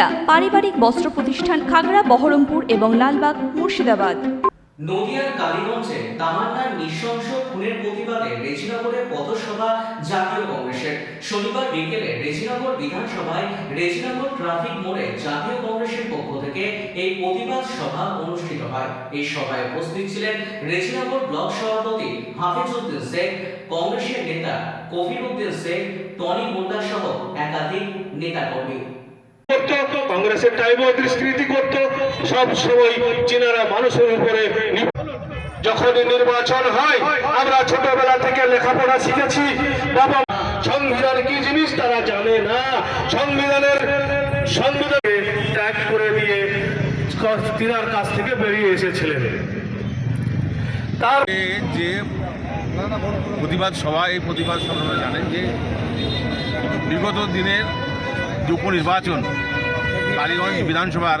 সুনিতা পারিবারিক বস্ত্র প্রতিষ্ঠান খাগড়া, বহরমপুর এবং লালবাগ, মুর্শিদাবাদ। নদিয়ার কালীগঞ্জে তামান্নার নৃশংস খুনের প্রতিবাদে রেজিনগরে পথসভা জাতীয় কংগ্রেসের। শনিবার বিকেলে রেজিনগর বিধানসভায় রেজিনগর ট্রাফিক মোড়ে জাতীয় কংগ্রেসের পক্ষ থেকে এই প্রতিবাদ সভা অনুষ্ঠিত হয়। এই সভায় উপস্থিত ছিলেন রেজিনগর ব্লক সভাপতি হাফিজউদ্দিন শেখ, কংগ্রেসের নেতা কফির উদ্দিন শেখ, টনি মোল্লা সহ একাধিক নেতাকর্মী। করতো, কংগ্রেসের টাইমও দুষ্কৃতি করত, সব সময় চীনারা মানুষের উপরে নি- যখনই নির্বাচন হয়, আমরা ছোটবেলা থেকে লেখাপড়া শিখেছি, বাবা সংবিধান কি জিনিস তারা জানে না। সংবিধানের সংবিধানে ত্যাগ করে দিয়ে তিনার কাছ থেকে বেরিয়ে এসেছিলেন। তার যে প্রতিবাদ সভা, এই প্রতিবাদ সভা জানেন যে বিগত দিনের যে উপনির্বাচন কালীগঞ্জ বিধানসভার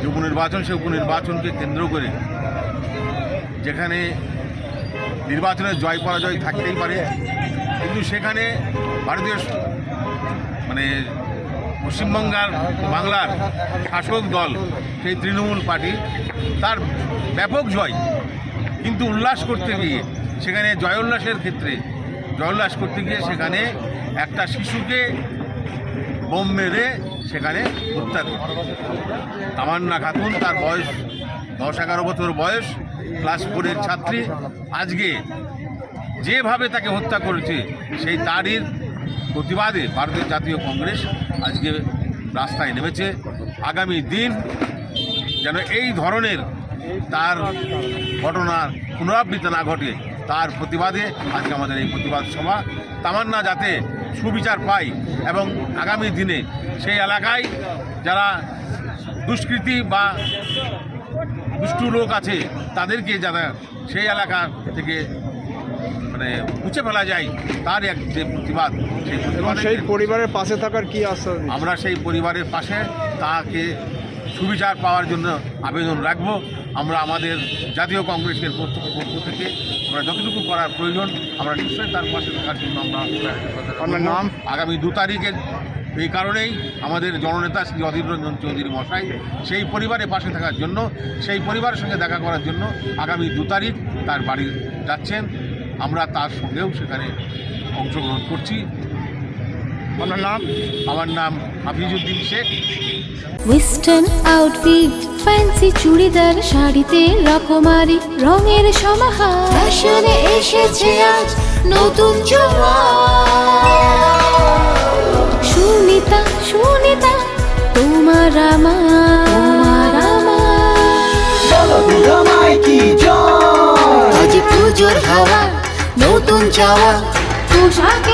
যে উপনির্বাচন সেই উপনির্বাচনকে কেন্দ্র করে যেখানে নির্বাচনের জয় পরাজয় থাকতেই পারে, কিন্তু সেখানে ভারতীয় মানে পশ্চিমবঙ্গার বাংলার শাসক দল, সেই তৃণমূল পার্টি, তার ব্যাপক জয়, কিন্তু উল্লাস করতে গিয়ে সেখানে জয় উল্লাসের ক্ষেত্রে, জয় উল্লাস করতে গিয়ে সেখানে একটা শিশুকে বোম মেরে সেখানে হত্যা করে। তামান্না খাতুন, তার বয়স দশ এগারো বছর বয়স, ক্লাস ফোরের ছাত্রী। আজকে যেভাবে তাকে হত্যা করেছে, সেই তারই প্রতিবাদে ভারতীয় জাতীয় কংগ্রেস আজকে রাস্তায় নেমেছে। আগামী দিন যেন এই ধরনের তার ঘটনার পুনরাবৃত্তি না ঘটে, তার প্রতিবাদে আজকে আমাদের এই প্রতিবাদ সভা। তামান্না যাতে সুবিচার পায় এবং আগামী দিনে সেই এলাকায় যারা দুষ্কৃতি বা দুষ্টু লোক আছে তাদেরকে যারা সেই এলাকা থেকে মানে মুছে ফেলা যায় তার এক যে প্রতিবাদ সেই এবং প্রতিবাদ সেই পরিবারের পাশে থাকার কি আশ্বাস আমরা সেই পরিবারের পাশে তাকে সুবিচার পাওয়ার জন্য আবেদন রাখব। আমরা আমাদের জাতীয় কংগ্রেসের পক্ষ থেকে আমরা যতটুকু করার প্রয়োজন আমরা নিশ্চয়ই তার পাশে থাকার জন্য আমরা নাম? আগামী দু তারিখের এই কারণেই আমাদের জননেতা শ্রী অধীর রঞ্জন চৌধুরী মশাই সেই পরিবারের পাশে থাকার জন্য সেই পরিবারের সঙ্গে দেখা করার জন্য আগামী দু তারিখ তার বাড়ি যাচ্ছেন। আমরা তার সঙ্গেও সেখানে অংশগ্রহণ করছি। আপনার নাম? আমার নাম Hafizuddin Sheikh western outfit fancy churidar শাড়িতে রকমারি রঙের সমাহার। ফ্যাশনে এসেছে আজ নতুন সুনিতা সুনিতা তোমার আমার আমার। আজ পুজোর হাওয়া নতুন চাওয়া পোশাকের